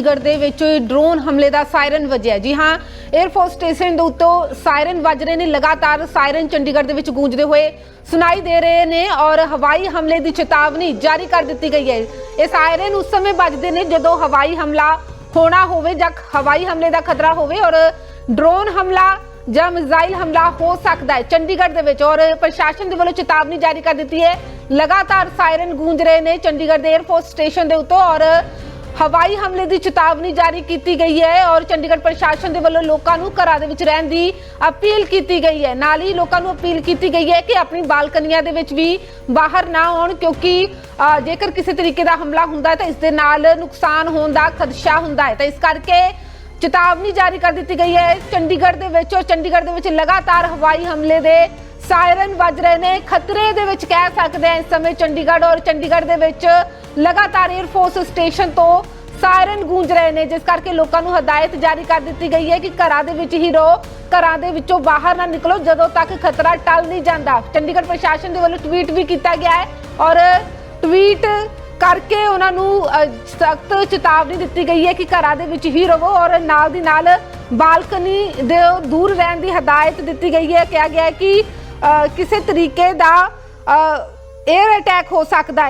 ਚੰਡੀਗੜ੍ਹ ਦੇ ਵਿੱਚ ਡਰੋਨ ਹਮਲੇ ਦਾ ਸਾਇਰਨ ਵੱਜਿਆ। ਜੀ ਹਾਂ 에ਅਰਫੋਰਸ ਸਟੇਸ਼ਨ ਦੇ ਉੱਤੋਂ ਸਾਇਰਨ ਵੱਜ ਰਹੇ ਨੇ। ਲਗਾਤਾਰ ਸਾਇਰਨ ਚੰਡੀਗੜ੍ਹ ਦੇ ਵਿੱਚ ਗੂੰਜਦੇ ਹੋਏ ਸੁਣਾਈ ਦੇ ਰਹੇ ਨੇ ਔਰ ਹਵਾਈ ਹਮਲੇ ਦੀ ਚੇਤਾਵਨੀ ਜਾਰੀ ਕਰ ਦਿੱਤੀ ਗਈ ਹੈ। ਇਹ ਸਾਇਰਨ ਉਸ ਸਮੇਂ ਵੱਜਦੇ ਨੇ ਜਦੋਂ ਹਵਾਈ ਹਮਲਾ ਹੋਣਾ ਹੋਵੇ ਜਾਂ ਹਵਾਈ ਹਮਲੇ ਦਾ ਖਤਰਾ ਹੋਵੇ ਔਰ ਡਰੋਨ ਹਮਲਾ ਜਾਂ ਮਿਜ਼ਾਈਲ ਹਮਲਾ ਹੋ ਸਕਦਾ ਹੈ ਚੰਡੀਗੜ੍ਹ ਦੇ ਵਿੱਚ ਔਰ ਪ੍ਰਸ਼ਾਸਨ ਦੇ ਵੱਲੋਂ ਚੇਤਾਵਨੀ ਜਾਰੀ ਕਰ ਦਿੱਤੀ ਹੈ। ਲਗਾਤਾਰ ਸਾਇਰਨ ਗੂੰਜ ਰਹੇ ਨੇ ਚੰਡੀਗੜ੍ਹ ਦੇ 에ਅਰਫੋਰਸ ਸਟੇਸ਼ਨ ਦੇ ਉੱਤੋਂ ਔਰ ਹਵਾਈ ਹਮਲੇ ਦੀ ਚੇਤਾਵਨੀ ਜਾਰੀ ਕੀਤੀ ਗਈ ਹੈ ਔਰ ਚੰਡੀਗੜ੍ਹ ਪ੍ਰਸ਼ਾਸਨ ਦੇ ਵੱਲੋਂ ਲੋਕਾਂ ਨੂੰ ਘਰਾਂ ਦੇ ਵਿੱਚ ਰਹਿਣ ਦੀ ਅਪੀਲ ਕੀਤੀ ਗਈ ਹੈ। ਨਾਲ ਹੀ ਲੋਕਾਂ ਨੂੰ ਅਪੀਲ ਕੀਤੀ ਗਈ ਹੈ ਕਿ ਆਪਣੀ ਬਾਲਕਨੀਆਂ ਦੇ ਵਿੱਚ ਵੀ ਬਾਹਰ ਨਾ ਆਉਣ ਕਿਉਂਕਿ ਜੇਕਰ ਕਿਸੇ ਤਰੀਕੇ ਦਾ ਹਮਲਾ ਹੁੰਦਾ ਹੈ ਤਾਂ ਇਸ ਦੇ ਨਾਲ ਨੁਕਸਾਨ ਹੋਣ ਦਾ ਖਦਸ਼ਾ ਹੁੰਦਾ ਹੈ। ਤਾਂ ਇਸ ਕਰਕੇ ਚੇਤਾਵਨੀ ਜਾਰੀ ਕਰ ਦਿੱਤੀ ਗਈ ਹੈ। ਚੰਡੀਗੜ੍ਹ ਦੇ ਵਿੱਚ ਔਰ ਚੰਡੀਗੜ੍ਹ ਦੇ ਵਿੱਚ ਲਗਾਤਾਰ ਹਵਾਈ ਹਮਲੇ ਦੇ ਸਾਇਰਨ ਵੱਜ ਰਹੇ ਨੇ। ਖਤਰੇ ਦੇ ਵਿੱਚ ਕਹਿ ਸਕਦੇ ਹਾਂ ਇਸ ਸਮੇਂ ਚੰਡੀਗੜ੍ਹ ਔਰ ਚੰਡੀਗੜ੍ਹ ਦੇ ਵਿੱਚ ਲਗਾਤਾਰ 에ਅਰਫੋਰਸ ਸਟੇਸ਼ਨ ਤੋਂ ਸਾਇਰਨ ਗੂੰਜ ਰਹੇ ਨੇ ਜਿਸ ਕਰਕੇ ਲੋਕਾਂ ਨੂੰ ਹਦਾਇਤ ਜਾਰੀ ਕਰ ਦਿੱਤੀ ਗਈ ਹੈ ਕਿ ਘਰਾਂ ਦੇ ਵਿੱਚ ਹੀ ਰਹੋ ਘਰਾਂ ਦੇ ਵਿੱਚੋਂ ਬਾਹਰ ਨਾ ਨਿਕਲੋ ਜਦੋਂ ਤੱਕ ਖਤਰਾ ਟਲ ਨਹੀਂ ਜਾਂਦਾ। ਚੰਡੀਗੜ੍ਹ ਪ੍ਰਸ਼ਾਸਨ ਦੇ ਵੱਲੋਂ ਟਵੀਟ ਵੀ ਕੀਤਾ ਗਿਆ ਹੈ ਔਰ ਟਵੀਟ ਕਰਕੇ ਉਹਨਾਂ ਨੂੰ ਸਖਤ ਚੇਤਾਵਨੀ ਦਿੱਤੀ ਗਈ ਹੈ ਕਿ ਘਰਾਂ ਦੇ ਵਿੱਚ ਹੀ ਰਹੋ ਔਰ ਨਾਲ ਦੀ ਨਾਲ ਬਾਲਕਨੀ ਦੇ ਦੂਰ ਰਹਿਣ ਦੀ ਹਦਾਇਤ ਦਿੱਤੀ ਗਈ ਹੈ। ਕਿਹਾ ਗਿਆ ਹੈ ਕਿ ਅ, ਕਿਸੇ ਤਰੀਕੇ ਦਾ 에ਅਰ ਅਟੈਕ ਹੋ ਸਕਦਾ ਹੈ।